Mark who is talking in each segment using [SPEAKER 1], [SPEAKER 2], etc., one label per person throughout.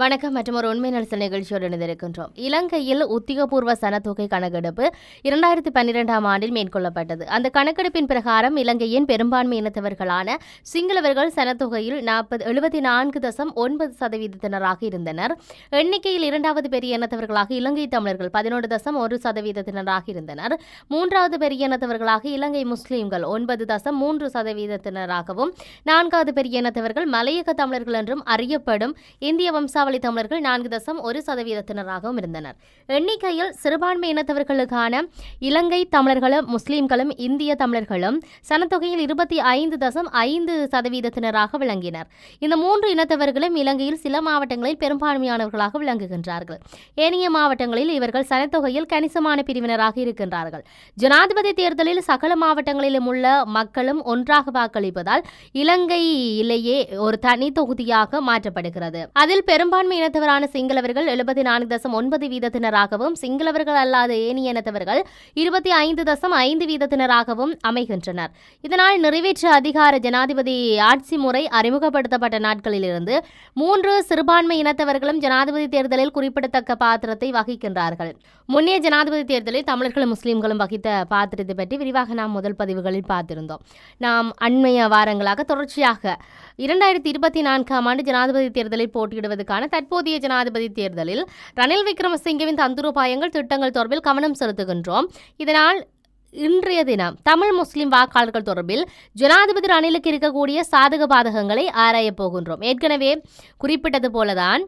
[SPEAKER 1] வணக்கம் மற்றும் ஒரு உண்மை நலசல் நிகழ்ச்சியோடு இணைந்திருக்கின்றோம். இலங்கையில் உத்தியோகபூர்வ சனத்தொகை கணக்கெடுப்பு இரண்டாயிரத்தி பன்னிரெண்டாம் ஆண்டில் மேற்கொள்ளப்பட்டது. அந்த கணக்கெடுப்பின் பிரகாரம் இலங்கையின் பெரும்பான்மை இனத்தவர்களான சிங்களவர்கள் சனத்தொகையில் நாற்பது எழுபத்தி நான்கு தசம் ஒன்பது சதவீதத்தினராக இருந்தனர். எண்ணிக்கையில் இரண்டாவது பெரிய இனத்தவர்களாக இலங்கை தமிழர்கள் பதினொன்று தசம் ஒரு சதவீதத்தினராக இருந்தனர். மூன்றாவது பெரிய இனத்தவர்களாக இலங்கை முஸ்லீம்கள் ஒன்பது தசம் மூன்று சதவீதத்தினராகவும் நான்காவது பெரிய இனத்தவர்கள் மலையக தமிழர்கள் என்றும் அறியப்படும் இந்திய வம்சா வம்சாவளி தமிழர்கள் நான்கு தசம் ஒரு சதவீதத்தினராகவும் இருந்தனர். எண்ணிக்கையில் சிறுபான்மை இனத்தவர்களுக்கான இலங்கை தமிழர்களும் முஸ்லீம்களும் இந்திய தமிழர்களும் சனத்தொகையில் இருபத்தி ஐந்து தசம் ஐந்து சதவீதத்தினராக விளங்கினர். இந்த மூன்று இனத்தவர்களும் இலங்கையில் சில மாவட்டங்களில் பெரும்பான்மையானவர்களாக விளங்குகின்றார்கள். ஏனைய மாவட்டங்களில் இவர்கள் சனத்தொகையில் கணிசமான பிரிவினராக இருக்கின்றார்கள். ஜனாதிபதி தேர்தலில் சகல மாவட்டங்களிலும் உள்ள மக்களும் ஒன்றாக வாக்களிப்பதால் இலங்கையிலேயே ஒரு தனி தொகுதியாக மாற்றப்படுகிறது. அதில் பெரும்பான்மை இனத்தவரான சிங்களவர்கள் எழுபத்தி நான்கு தசம் ஒன்பது வீதத்தினராகவும் சிங்களவர்கள் அல்லாத ஏனைய இனத்தவர்கள் இருபத்தி ஐந்து தசம் ஐந்து வீதத்தினராகவும் அமைகின்றனர். இதனால் நிறைவேற்ற அதிகார ஜனாதிபதி ஆட்சி முறை அறிமுகப்படுத்தப்பட்ட நாட்களிலிருந்து மூன்று சிறுபான்மை இனத்தவர்களும் ஜனாதிபதி தேர்தலில் குறிப்பிடத்தக்க பாத்திரத்தை வகிக்கின்றார்கள். முன்னைய ஜனாதிபதி தேர்தலில் தமிழர்களும் முஸ்லீம்களும் வகித்த பாத்திரத்தை பற்றி விரிவாக நாம் முதல் பதிவுகளில் பார்த்திருந்தோம். நாம் அண்மைய வாரங்களாக தொடர்ச்சியாக இரண்டாயிரத்தி இருபத்தி நான்காம் ஆண்டு ஜனாதிபதி தேர்தலில் போட்டியிடுவதற்கான தற்போதைய ஜனாதிபதி தேர்தலில் ரணில் விக்ரமசிங்கவின் தந்துரோபாயங்கள் திட்டங்கள் தொடர்பில் கவனம் செலுத்துகின்றோம். இதனால் இன்றைய தினம் தமிழ் முஸ்லிம் வாக்காளர்கள் தொடர்பில் ஜனாதிபதி ரணிலுக்கு இருக்கக்கூடிய சாதக பாதகங்களை ஆராயப் போகின்றோம். ஏற்கனவே குறிப்பிட்டது போலதான்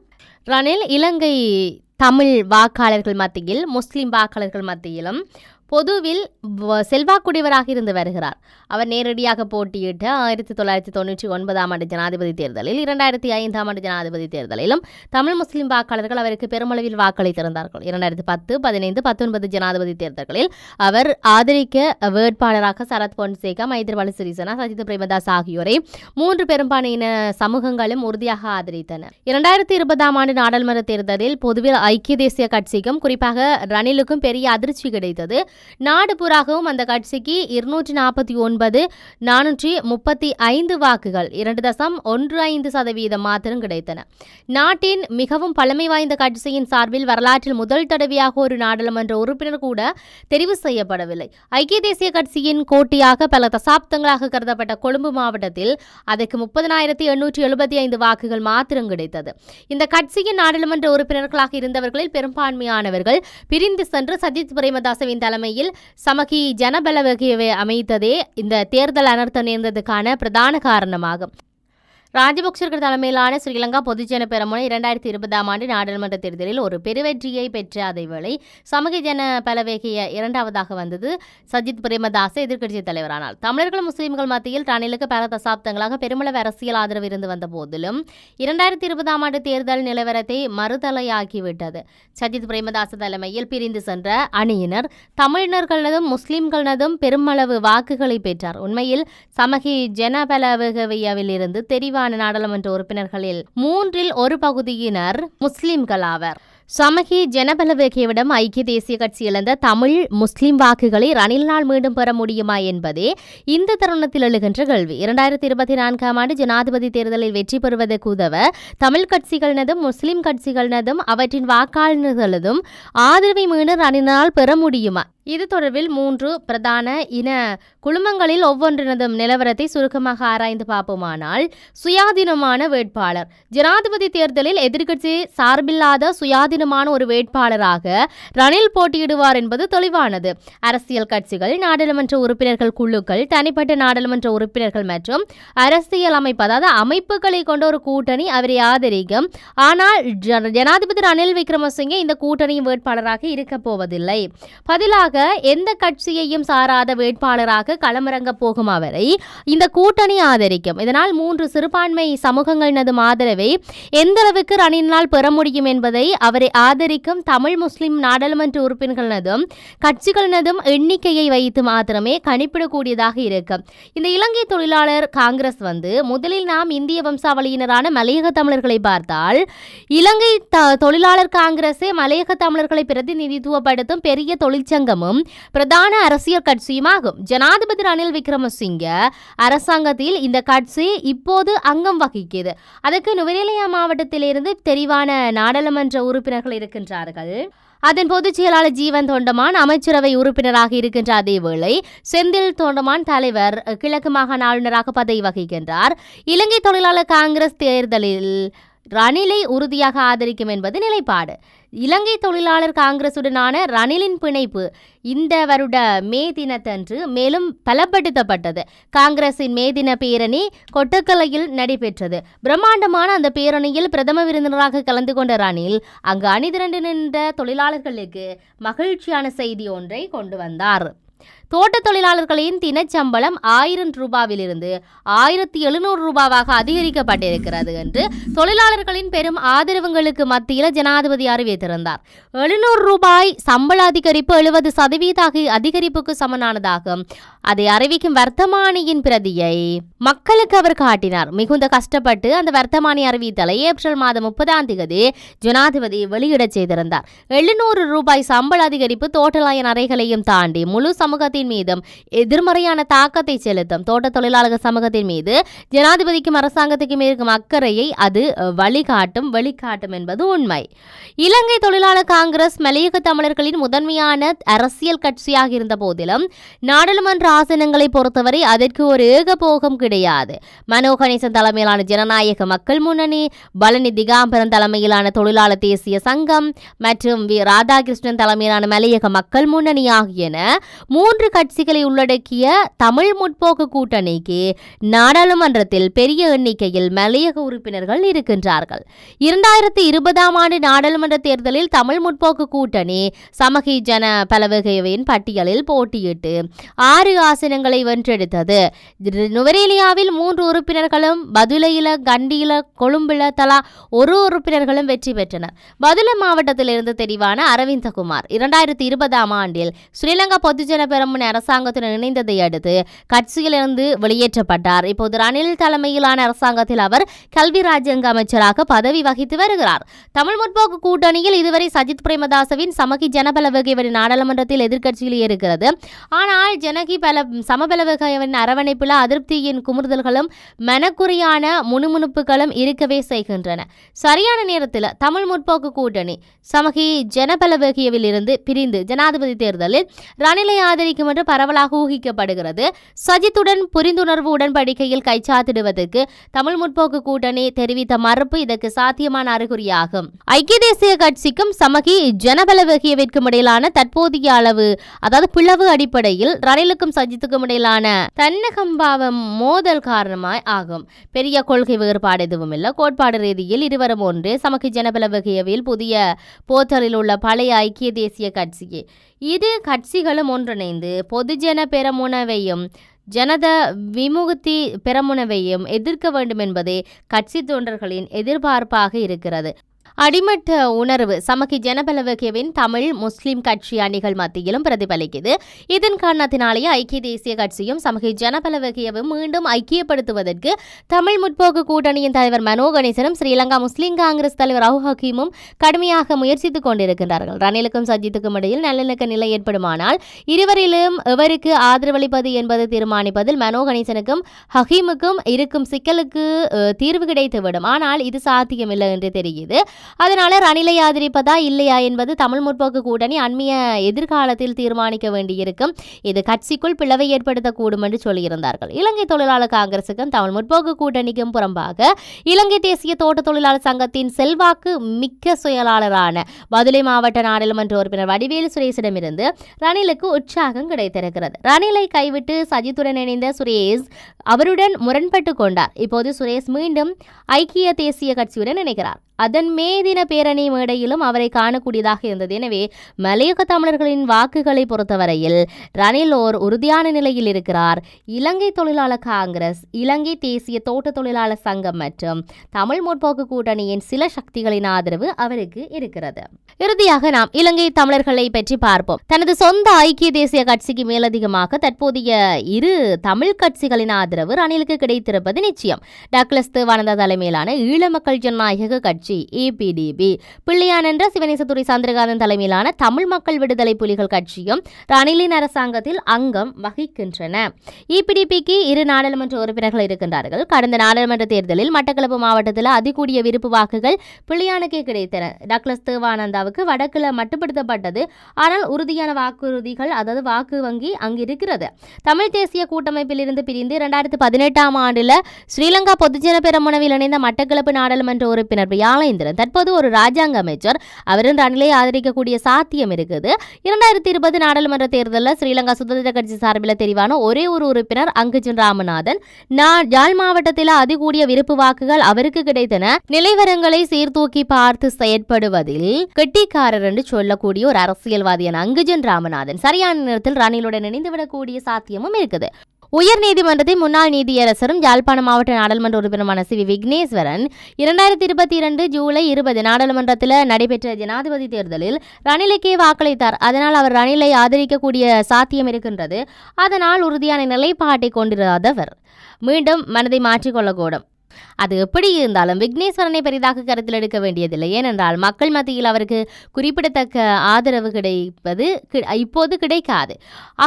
[SPEAKER 1] ரணில் இலங்கை தமிழ் வாக்காளர்கள் மத்தியில் முஸ்லிம் வாக்காளர்கள் மத்தியிலும் பொதுவில் செல்வாக்குடையவராக இருந்து வருகிறார். அவர் நேரடியாக போட்டியிட்ட ஆயிரத்தி தொள்ளாயிரத்தி தொண்ணூற்றி ஒன்பதாம் ஆண்டு ஜனாதிபதி தேர்தலில் இரண்டாயிரத்தி ஐந்தாம் ஆண்டு ஜனாதிபதி தேர்தலிலும் தமிழ் முஸ்லிம் வாக்காளர்கள் அவருக்கு பெருமளவில் வாக்களித்திருந்தார்கள். இரண்டாயிரத்தி பத்து பதினைந்து பத்தொன்பது ஜனாதிபதி தேர்தல்களில் அவர் ஆதரிக்க வேட்பாளராக சரத் பொன்சேகா மைத்ரிபால சிறிசேனா சஜித் பிரேமதாஸ் ஆகியோரை மூன்று பெரும்பான்மையின சமூகங்களும் உறுதியாக ஆதரித்தன. இரண்டாயிரத்தி இருபதாம் ஆண்டு நாடாளுமன்ற தேர்தலில் பொதுவில் ஐக்கிய தேசிய கட்சிக்கும் குறிப்பாக ரணிலுக்கும் பெரிய அதிர்ச்சி கிடைத்தது. நாடு புறாகவும் அந்த கட்சிக்கு இருநூற்றி நாற்பத்தி ஒன்பது நானூற்றி முப்பத்தி ஐந்து வாக்குகள் இரண்டு தசம் ஒன்று ஐந்து சதவீதம் மாத்திரம் கிடைத்தன. நாட்டின் மிகவும் பழமை வாய்ந்த கட்சியின் சார்பில் வரலாற்றில் முதல் தடவையாக ஒரு நாடாளுமன்ற உறுப்பினர் கூட தெரிவு செய்யப்படவில்லை. ஐக்கிய தேசிய கட்சியின் கோட்டியாக பல தசாப்தங்களாக கருதப்பட்ட கொழும்பு மாவட்டத்தில் அதற்கு முப்பதனாயிரத்தி எண்ணூற்றி எழுபத்தி ஐந்து வாக்குகள் மாத்திரம் கிடைத்தது. இந்த கட்சியின் நாடாளுமன்ற உறுப்பினர்களாக இருந்தவர்களில் பெரும்பான்மையானவர்கள் பிரிந்து சென்று சஜித் பிரேமதாசவின் தலைமை தலைமையில் சமகி ஜனபலவகையை அமைத்ததே இந்த தேர்தல் அனர்த்தம் நேர்ந்ததுக்கான பிரதான காரணமாகும். ராஜபக்சர்கள் தலைமையிலான ஸ்ரீலங்கா பொதுஜன பெருமுனை இரண்டாயிரத்தி இருபதாம் ஆண்டு நாடாளுமன்ற தேர்தலில் ஒரு பெருவெற்றியை பெற்ற அதேவேளை சமூக ஜன பலவேகிய இரண்டாவதாக வந்தது. சஜித் பிரேமதாச எதிர்க்கட்சி தலைவரானார். தமிழர்கள் முஸ்லீம்கள் மத்தியில் ரணிலுக்கு பல தசாப்தங்களாக பெருமளவு அரசியல் ஆதரவு இருந்து வந்த போதிலும் இரண்டாயிரத்தி இருபதாம் ஆண்டு தேர்தல் நிலவரத்தை மறுதலையாக்கிவிட்டது. சஜித் பிரேமதாச தலைமையில் பிரிந்து சென்ற அணியினர் தமிழினர்களதும் முஸ்லிம்களதும் பெருமளவு வாக்குகளை பெற்றார். உண்மையில் சமகி ஜன பலவேகவியவில் இருந்து தெரிவான நாடாளுமன்ற உறுப்பினர்களில் மூன்றில் ஒரு பகுதியினர் முஸ்லிம்கள் ஆவர் சமகி ஜனபலவேகியவிடம் ஐக்கிய தேசிய கட்சி இழந்த தமிழ் முஸ்லிம் வாக்குகளை ரணிலினால் மீண்டும் பெற முடியுமா என்பதே இந்த தருணத்தில் எழுகின்ற கேள்வி. இரண்டாயிரத்தி இருபத்தி நான்காம் ஆண்டு ஜனாதிபதி தேர்தலில் வெற்றி பெறுவதற்கு உதவ தமிழ் கட்சிகளினதும் முஸ்லிம் கட்சிகளினதும் அவற்றின் வாக்காளர்களதும் ஆதரவை மீண்டும் ரணிலினால் பெற முடியுமா? இது தொடர்பில் மூன்று பிரதான இன குழுமங்களில் ஒவ்வொன்றினதும் நிலவரத்தை சுருக்கமாக ஆராய்ந்து பார்ப்போமானால் சுயாதீனமான வேட்பாளர். ஜனாதிபதி தேர்தலில் எதிர்க்கட்சி சார்பில்லாத சுயாதீனமான ஒரு வேட்பாளராக ரணில் போட்டியிடுவார் என்பது தெளிவானது. அரசியல் கட்சிகள் நாடாளுமன்ற உறுப்பினர்கள் குழுக்கள் தனிப்பட்ட நாடாளுமன்ற உறுப்பினர்கள் மற்றும் அரசியல் அமைப்பு அதாவது அமைப்புகளை கொண்ட ஒரு கூட்டணி அவரை ஆதரிக்கும். ஆனால் ஜனாதிபதி ரணில் விக்ரமசிங்கே இந்த கூட்டணியின் வேட்பாளராக இருக்கப் போவதில்லை. பதிலாக எந்த கட்சியையும் சாராத வேட்பாளராக களமிறங்க போகும் அவரை இந்த கூட்டணி ஆதரிக்கும். இதனால் மூன்று சிறுபான்மை சமூகங்களினதும் ஆதரவை எந்த அளவுக்கு ரணினால் பெற முடியும் என்பதை அவரை ஆதரிக்கும் தமிழ் முஸ்லிம் நாடாளுமன்ற உறுப்பினர்களினதும் கட்சிகளினதும் எண்ணிக்கையை வைத்து மாத்திரமே கணிப்பிடக்கூடியதாக இருக்கும். இந்த இலங்கை தொழிலாளர் காங்கிரஸ் வந்து முதலில் நாம் இந்திய வம்சாவளியினரான மலையக தமிழர்களை பார்த்தால் இலங்கை த தொழிலாளர் காங்கிரஸே மலையக தமிழர்களை பிரதிநிதித்துவப்படுத்தும் பெரிய தொழிற்சங்கமும் கட்சியும் பிரதான அரசியல் கட்சியுமாகும். ஜனாதிபதி ரணில் விக்ரமசிங்க அரசாங்கத்தில் இந்த கட்சி இப்போது அங்கம் வகிக்கிறது. அதற்கு நுவரேலியா மாவட்டத்திலிருந்து தெரிவான நாடாளுமன்ற உறுப்பினர்கள் இருக்கின்றார்கள். அதன் பொதுச் செயலாளர் ஜீவன் தொண்டமான் அமைச்சரவை உறுப்பினராக இருக்கின்ற அதேவேளை செந்தில் தொண்டமான் தலைவர் கிழக்கு மாகாண ஆளுநராக பதவி வகிக்கின்றார். இலங்கை தொழிலாளர் காங்கிரஸ் தேர்தலில் ரணிலை உறுதியாக ஆதரிக்கும் என்பது நிலைப்பாடு. இலங்கை தொழிலாளர் காங்கிரசுடனான ரணிலின் பிணைப்பு இந்த வருட மே தினத்தன்று மேலும் பலப்படுத்தப்பட்டது. காங்கிரசின் மே தின பேரணி கொட்டக்கலையில் நடைபெற்றது. பிரம்மாண்டமான அந்த பேரணியில் பிரதம விருந்தினராக கலந்து கொண்ட ரணில் அங்கு அணிதிரண்டு நின்ற தொழிலாளர்களுக்கு மகிழ்ச்சியான செய்தி ஒன்றை கொண்டு வந்தார். தோட்ட தொழிலாளர்களின் தினச்சம்பளம் ஆயிரம் ரூபாவிலிருந்து ஆயிரத்தி எழுநூறு ரூபாவாக அதிகரிக்கப்பட்டிருக்கிறது என்று தொழிலாளர்களின் பெரும் ஆதரவுகளுக்கு மத்தியில் ஜனாதிபதி அறிவித்திருந்தார். எழுநூறு ரூபாய் சம்பள அதிகரிப்பு எழுபது சதவீத அதிகரிப்புக்கு சமனானதாகும். அதை அறிவிக்கும் வர்த்தமானியின் பிரதியை மக்களுக்கு அவர் காட்டினார். மிகுந்த கஷ்டப்பட்டு அந்த வர்த்தமானி அறிவித்தலை ஏப்ரல் மாதம் முப்பதாம் தேதி ஜனாதிபதி வெளியிடச் செய்திருந்தார். எழுநூறு ரூபாய் சம்பள அதிகரிப்பு தோட்டலாயன் அறைகளையும் தாண்டி முழு சமூகத்தின் மீதும் எதிர்மறையான தாக்கத்தை செலுத்தும் தோட்ட தொழிலாளர் சமூகத்தின் மீது ஜனாதிபதிக்கும் அரசாங்கத்துக்கும் இருக்கும் அக்கறையை அது வழிகாட்டும் வழிகாட்டும் வெளிக்காட்டும் என்பது உண்மை. இலங்கை தொழிலாளர் காங்கிரஸ் மலையக தமிழர்களின் முதன்மையான அரசியல் கட்சியாக இருந்த போதிலும் நாடாளுமன்ற ஆசனங்களை பொறுத்தவரை அதற்கு ஒரு ஏகபோகம் கிடையாது. மனோ கணேசன் தலைமையிலான ஜனநாயக மக்கள் முன்னணி பழனி திகாம்பரன் தலைமையிலான தொழிலாளர் தேசிய சங்கம் மற்றும் வி ராதாகிருஷ்ணன் தலைமையிலான மலையக மக்கள் முன்னணி ஆகியன மூன்று கட்சிகளை உள்ளடக்கிய தமிழ் முற்போக்கு கூட்டணிக்கு நாடாளுமன்றத்தில் பெரிய எண்ணிக்கையில் மலையக உறுப்பினர்கள் இருக்கின்றார்கள். இரண்டாயிரத்தி இருபதாம் ஆண்டு நாடாளுமன்ற தேர்தலில் தமிழ் முற்போக்கு கூட்டணி சமகி ஜன பலவகையின் பட்டியலில் போட்டியிட்டு ஆறு ஆசனங்களை வென்றெடுத்தது. நுவரேலியாவில் மூன்று உறுப்பினர்களும் பதுலையில கண்டியில கொழும்புல தலா ஒரு உறுப்பினர்களும் வெற்றி பெற்றனர். பதுல மாவட்டத்திலிருந்து தெரிவான அரவிந்தகுமார் இரண்டாயிரத்தி இருபதாம் ஆண்டில் ஸ்ரீலங்கா பொதுஜன பெரமுன அரசாங்கத்துடன் இணைந்ததை அடுத்து கட்சியிலிருந்து வெளியேற்றப்பட்டார். இப்போது ரணில் தலைமையிலான அரசாங்கத்தில் அவர் கல்வி ராஜ்யங்க அமைச்சராக பதவி வகித்து வருகிறார். தமிழ் முற்போக்கு கூட்டணியில் இதுவரை சஜித் பிரேமதாசவின் சமகி ஜனபலவகைவரின் நாடாளுமன்றத்தில் எதிர்க்கட்சியில் இருக்கிறது. ஆனால் ஜனகி பல சமபலவகைவரின் அரவணைப்பில் அதிருப்தியின் குமுறுதல்களும் மனக்குறையான முணுமுணுப்புகளும் இருக்கவே செய்கின்றன. சரியான நேரத்தில் தமிழ் முற்போக்கு கூட்டணி சமகி ஜனபலவகியவில் இருந்து பிரிந்து ஜனாதிபதி தேர்தலில் ரணிலை ஆதரிக்கும் என்று பரவலாக ஊகிக்கப்படுகிறது. சஜித்துடன் புரிந்துணர்வு உடன்படிக்கையில் கைச்சாத்திடுவதற்கு தமிழ் முற்போக்கு கூட்டணி தெரிவித்த மறுப்பு இதற்கு சாத்தியமான அறிகுறியாகும். ஐக்கிய தேசிய கட்சிக்கும் சமகி ஜனபலவகியவிற்கும் இடையிலான தற்போதைய அளவு அதாவது பிளவு அடிப்படையில் ரணிலுக்கும் சஜித்துக்கும் இடையிலான தன்னகம்பாவம் மோதல் காரணமாய் ஆகும். பெரிய கொள்கை வேறுபாடு எதுவும் இல்லை. கோட்பாடு ரீதியில் இருவரும் ஒன்று. சமகி ஜனபலவகியவில் புதிய போர்ட்டலில் உள்ள பழைய ஐக்கிய தேசிய கட்சியே. இரு கட்சிகளும் ஒன்றிணைந்து பொதுஜன பெரமுனவையும் ஜனத விமுகத்தி பெரமுனவையும் எதிர்க்க வேண்டும் என்பதே கட்சி தொண்டர்களின் எதிர்பார்ப்பாக இருக்கிறது. அடிமட்ட உணர்வு சமகி ஜனபலவகியவின் தமிழ் முஸ்லிம் கட்சி அணிகள் மத்தியிலும் பிரதிபலிக்குது. இதன் காரணத்தினாலேயே ஐக்கிய தேசிய கட்சியும் சமகி ஜனபலவகியவும் மீண்டும் ஐக்கியப்படுத்துவதற்கு தமிழ் முற்போக்கு கூட்டணியின் தலைவர் மனோ கணேசனும் ஸ்ரீலங்கா முஸ்லிம் காங்கிரஸ் தலைவர் ரவு ஹக்கீமும் கடுமையாக முயற்சித்துக் கொண்டிருக்கின்றார்கள். ரணிலுக்கும் சஜித்துக்கும் இடையில் நல்லிணக்க நிலை ஏற்படுமானால் இருவரிலும் எவருக்கு ஆதரவளிப்பது என்பது தீர்மானிப்பதில் மனோ கணேசனுக்கும் ஹக்கீமுக்கும் இருக்கும் சிக்கலுக்கு தீர்வு கிடைத்துவிடும். ஆனால் இது சாத்தியமில்லை என்று தெரியுது. அதனால ரணிலை ஆதரிப்பதா இல்லையா என்பது தமிழ் முற்போக்கு கூட்டணி அண்மைய எதிர்காலத்தில் தீர்மானிக்க வேண்டியிருக்கும். இது கட்சிக்குள் பிளவை ஏற்படுத்தக்கூடும் என்று சொல்லியிருந்தார்கள். இலங்கை தொழிலாளர் காங்கிரசுக்கும் தமிழ் முற்போக்கு கூட்டணிக்கும் புறம்பாக இலங்கை தேசிய தோட்ட தொழிலாளர் சங்கத்தின் செல்வாக்கு மிக்க செயலாளரான பதுளை மாவட்ட நாடாளுமன்ற உறுப்பினர் வடிவேலு சுரேஷிடமிருந்து ரணிலுக்கு உற்சாகம் கிடைத்திருக்கிறது. ரணிலை கைவிட்டு சஜித்துடன் இணைந்த சுரேஷ் அவருடன் முரண்பட்டு கொண்டார். இப்போது சுரேஷ் மீண்டும் ஐக்கிய தேசிய கட்சியுடன் இணைகிறார். அதன் மே தின பேரணி மேடையிலும் அவரை காணக்கூடியதாக இருந்தது. எனவே மலையக தமிழர்களின் வாக்குகளை பொறுத்தவரையில் ரணில் ஓர் உறுதியான நிலையில் இருக்கிறார். இலங்கை தொழிலாளர் காங்கிரஸ் இலங்கை தேசிய தோட்ட தொழிலாளர் சங்கம் மற்றும் தமிழ் முற்போக்கு கூட்டணியின் சில சக்திகளின் ஆதரவு அவருக்கு இருக்கிறது. இறுதியாக நாம் இலங்கை தமிழர்களை பற்றி பார்ப்போம். தனது சொந்த ஐக்கிய தேசிய கட்சிக்கு மேலதிகமாக தற்போதைய இரு தமிழ் கட்சிகளின் ஆதரவு ரணிலுக்கு கிடைத்திருப்பது நிச்சயம். டக்ளஸ் தேவானந்தா தலைமையிலான ஈழ மக்கள் ஜனநாயக கட்சி கட்சி ஏபிடிபி பிள்ளையானன்ற சிவனேசதுரை சந்திரகாந்தன் தலைமையிலான தமிழ் மக்கள் விடுதலை புலிகள் கட்சியும் ரணிலின் அரசாங்கத்தில் அங்கம் வகிக்கின்றன. இபிடிபிக்கு இரு நாடாளுமன்ற உறுப்பினர்கள் இருக்கின்றார்கள். கடந்த நாடாளுமன்ற தேர்தலில் மட்டக்களப்பு மாவட்டத்தில் அதிகூடிய விருப்பு வாக்குகள் பிள்ளையானுக்கே கிடைத்தன. டக்ளஸ் தேவானந்தாவுக்கு வடக்கில் மட்டுப்படுத்தப்பட்டது. ஆனால் உறுதியான வாக்குறுதிகள் அதாவது வாக்கு வங்கி அங்கு இருக்கிறது தமிழ் தேசிய கூட்டமைப்பில் இருந்து பிரிந்து இரண்டாயிரத்தி பதினெட்டாம் ஆண்டில் ஸ்ரீலங்கா பொதுஜன பெரமுனவில் இணைந்த மட்டக்களப்பு நாடாளுமன்ற உறுப்பினர் வியாழேந்திரன் தற்போது ஒரு ராஜாங்க அமைச்சர். அவரும் ரணிலை ஆதரிக்கக்கூடிய சாத்தியம் இருக்குது. இரண்டாயிரத்தி இருபது நாடாளுமன்ற தேர்தலில் ஸ்ரீலங்கா சுதந்திர கட்சி சார்பில் தெரிவான ஒரே ஒரு உறுப்பினர் அங்குஜன் ராமநாதன். நான் யாழ் மாவட்டத்தில் அதிகூடிய விருப்பு வாக்குகள் அவருக்கு கிடைத்தன. நிலைவரங்களை சீர்தூக்கி பார்த்து செயற்படுவதில் கெட்டிக்காரர் என்று சொல்லக்கூடிய ஒரு அரசியல்வாதியான அங்குஜன் ராமநாதன் சரியான நேரத்தில் ரணிலுடன் இணைந்துவிடக்கூடிய சாத்தியமும் இருக்குது. உயர் நீதிமன்றத்தின் முன்னாள் நீதியரசரும் யாழ்ப்பாண மாவட்ட நாடாளுமன்ற உறுப்பினருமான சி வி விக்னேஸ்வரன் இரண்டாயிரத்தி இருபத்தி இரண்டு ஜூலை இருபது நாடாளுமன்றத்தில் நடைபெற்ற ஜனாதிபதி தேர்தலில் ரணிலுக்கே வாக்களித்தார். அதனால் அவர் ரணிலை ஆதரிக்கக்கூடிய சாத்தியம் இருக்கின்றது. அதனால் உறுதியான நிலைப்பாட்டை கொண்டிராதவர். மீண்டும் மனதை மாற்றிக்கொள்ளக்கூடும் அது எப்படி இருந்தாலும் விக்னேஸ்வரனை பெரிதாக கருத்தில் எடுக்க வேண்டியதில்லை. ஏனென்றால் மக்கள் மத்தியில் அவருக்கு குறிப்பிடத்தக்க ஆதரவு கிடைப்பது இப்போது கிடைக்காது.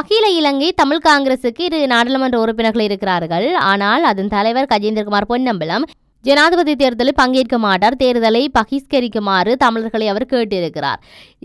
[SPEAKER 1] அகில இலங்கை தமிழ் காங்கிரசுக்கு இரு நாடாளுமன்ற உறுப்பினர்கள் இருக்கிறார்கள். ஆனால் அதன் தலைவர் கஜேந்திரகுமார் பொன்னம்பலம் ஜனாதிபதி தேர்தலில் பங்கேற்க மாட்டார். தேர்தலை பகிஷ்கரிக்குமாறு தமிழர்களை அவர் கேட்டிருக்கிறார்.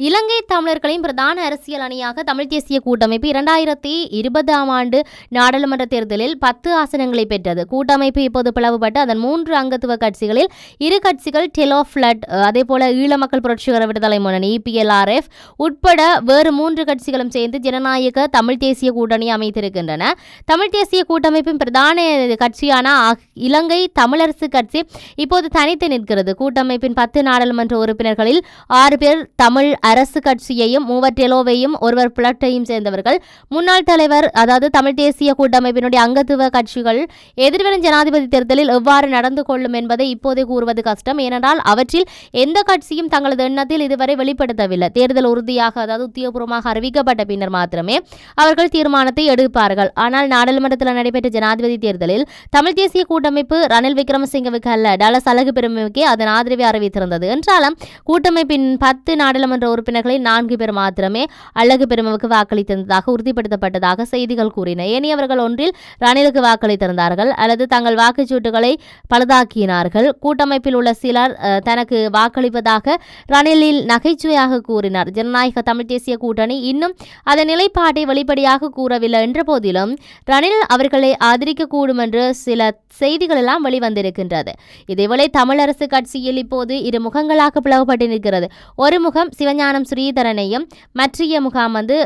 [SPEAKER 1] இலங்கை தமிழர்களின் பிரதான அரசியல் அணியாக தமிழ் தேசிய கூட்டமைப்பு இரண்டாயிரத்தி இருபதாம் ஆண்டு நாடாளுமன்ற தேர்தலில் பத்து ஆசனங்களை பெற்றது. கூட்டமைப்பு இப்போது பிளவுபட்டு அதன் மூன்று அங்கத்துவ கட்சிகளில் இரு கட்சிகள் டெலோ ஃபிளட் அதே போல ஈழ மக்கள் புரட்சிகர விடுதலை முன்னணி பிஎல்ஆர்எஃப் உட்பட வேறு மூன்று கட்சிகளும் சேர்ந்து ஜனநாயக தமிழ் தேசிய கூட்டணி அமைத்திருக்கின்றன. தமிழ் தேசிய கூட்டமைப்பின் பிரதான கட்சியான இலங்கை தமிழரசு கட்சி கட்சி இப்போது தனித்து நிற்கிறது. கூட்டமைப்பின் பத்து நாடாளுமன்ற உறுப்பினர்களில் ஆறு பேர் தமிழ் அரசு கட்சியையும் மூவர் டெலோவையும் ஒருவர் பிளட்டையும் சேர்ந்தவர்கள். முன்னாள் தலைவர் அதாவது தமிழ் தேசிய கூட்டமைப்பினுடைய அங்கத்துவ கட்சிகள் எதிர்வரும் ஜனாதிபதி தேர்தலில் எவ்வாறு நடந்து கொள்ளும் என்பதை இப்போதே கூறுவது கஷ்டம். ஏனென்றால் அவற்றில் எந்த கட்சியும் தங்களது எண்ணத்தில் இதுவரை வெளிப்படுத்தவில்லை. தேர்தல் உறுதியாக அதாவது உத்தியோகபூர்வமாக அறிவிக்கப்பட்ட பின்னர் மாத்திரமே அவர்கள் தீர்மானத்தை எடுப்பார்கள். ஆனால் நாடாளுமன்றத்தில் நடைபெற்ற ஜனாதிபதி தேர்தலில் தமிழ் தேசிய கூட்டமைப்பு ரணில் விக்ரமசிங்க இந்தியாவுக்கு அல்ல டலஸ் அழகு பெருமைக்கு அதன் ஆதரவை அறிவித்திருந்தது. என்றாலும் கூட்டமைப்பின் பத்து நாடாளுமன்ற உறுப்பினர்களில் நான்கு பேர் மாத்திரமே அழகு பெருமைக்கு வாக்களித்திருந்ததாக உறுதிப்படுத்தப்பட்டதாக செய்திகள் கூறின. ஏனையவர்கள் ஒன்றில் ரணிலுக்கு வாக்களித்திருந்தார்கள் அல்லது தங்கள் வாக்குச்சீட்டுகளை பழுதாக்கினார்கள். கூட்டமைப்பில் உள்ள சிலர் தனக்கு வாக்களிப்பதாக ரணிலில் நகைச்சுவையாக கூறினார். ஜனநாயக தமிழ் தேசிய கூட்டணி இன்னும் அதன் நிலைப்பாட்டை வெளிப்படையாக கூறவில்லை என்ற போதிலும் ரணில் அவர்களை ஆதரிக்கக்கூடும் என்று சில செய்திகள் எல்லாம் வெளிவந்திருக்கின்றது இதேவேளை தமிழரசு கட்சியில் இப்போது இரு முகங்களாக பிளவுபட்டு நிற்கிறது. ஒரு முகம் சிவஞானம் ஸ்ரீதரனையும் மற்றைய முகாம் வந்து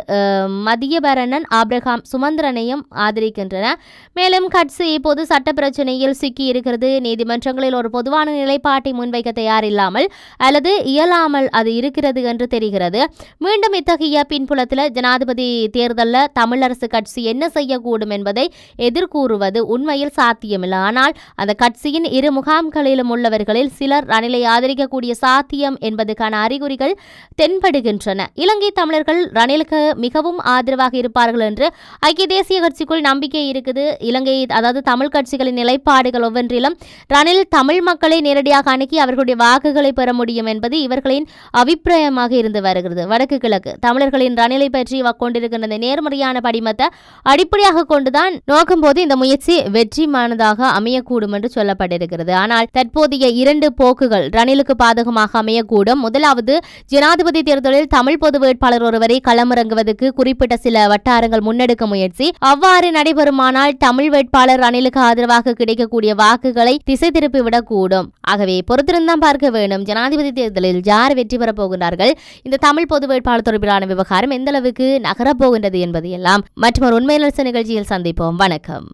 [SPEAKER 1] மதியபரணன் ஆப்ரஹாம் சுமந்திரனையும் ஆதரிக்கின்றன. மேலும் கட்சி இப்போது சட்ட பிரச்சனையில் சிக்கி இருக்கிறது. நீதிமன்றங்களில் ஒரு பொதுவான நிலைப்பாட்டை முன்வைக்க தயாரில்லாமல் அல்லது இயலாமல் அது இருக்கிறது என்று தெரிகிறது. மீண்டும் இத்தகைய பின்புலத்தில் ஜனாதிபதி தேர்தலில் தமிழரசு கட்சி என்ன செய்யக்கூடும் என்பதை எதிர்கூறுவது உண்மையில் சாத்தியமில்லை. ஆனால் அந்த கட்சியின் இரு முகாம்களிலும் உள்ளவர்களில் சிலர் ரணிலை ஆதரிக்கக்கூடிய சாத்தியம் என்பதற்கான அறிகுறிகள் தென்படுகின்றன. இலங்கை தமிழர்கள் ரணிலுக்கு மிகவும் ஆதரவாக இருப்பார்கள் என்று ஐக்கிய தேசிய கட்சிக்குள் நம்பிக்கை இருக்குது. இலங்கை அதாவது தமிழ் கட்சிகளின் நிலைப்பாடுகள் ஒவ்வொன்றிலும் ரணில் தமிழ் மக்களை நேரடியாக அணுகி அவர்களுடைய வாக்குகளை பெற முடியும் என்பது இவர்களின் அபிப்பிராயமாக இருந்து வருகிறது. வடக்கு கிழக்கு தமிழர்களின் ரணிலை பற்றி கொண்டிருக்கின்ற நேர்மறையான படிமத்தை அடிப்படையாக கொண்டுதான் நோக்கும் போது இந்த முயற்சி வெற்றிமானதாக அமையக்கூடும் என்று சொல்லப்பட்டிருக்கிறது. ஆனால் தற்போதைய இரண்டு போக்குகள் ரணிலுக்கு பாதகமாக அமையக்கூடும். முதலாவது ஜனாதிபதி தேர்தலில் தமிழ் பொது வேட்பாளர் ஒருவரை களமிறங்குவதற்கு குறிப்பிட்ட சில வட்டாரங்கள் முன்னெடுக்க முயற்சி. அவ்வாறு நடைபெறுமானால் தமிழ் வேட்பாளர் ரணிலுக்கு ஆதரவாக கிடைக்கக்கூடிய வாக்குகளை திசை திருப்பிவிடக்கூடும் ஆகவே பொறுத்திருந்தான் பார்க்க வேண்டும். ஜனாதிபதி தேர்தலில் யார் வெற்றி பெறப் போகிறார்கள் இந்த தமிழ் பொது வேட்பாளர் தொடர்பிலான விவகாரம் எந்த அளவுக்கு நகரப்போகின்றது என்பது எல்லாம் மற்றும் ஒரு உண்மை நிகழ்ச்சியில் சந்திப்போம். வணக்கம்.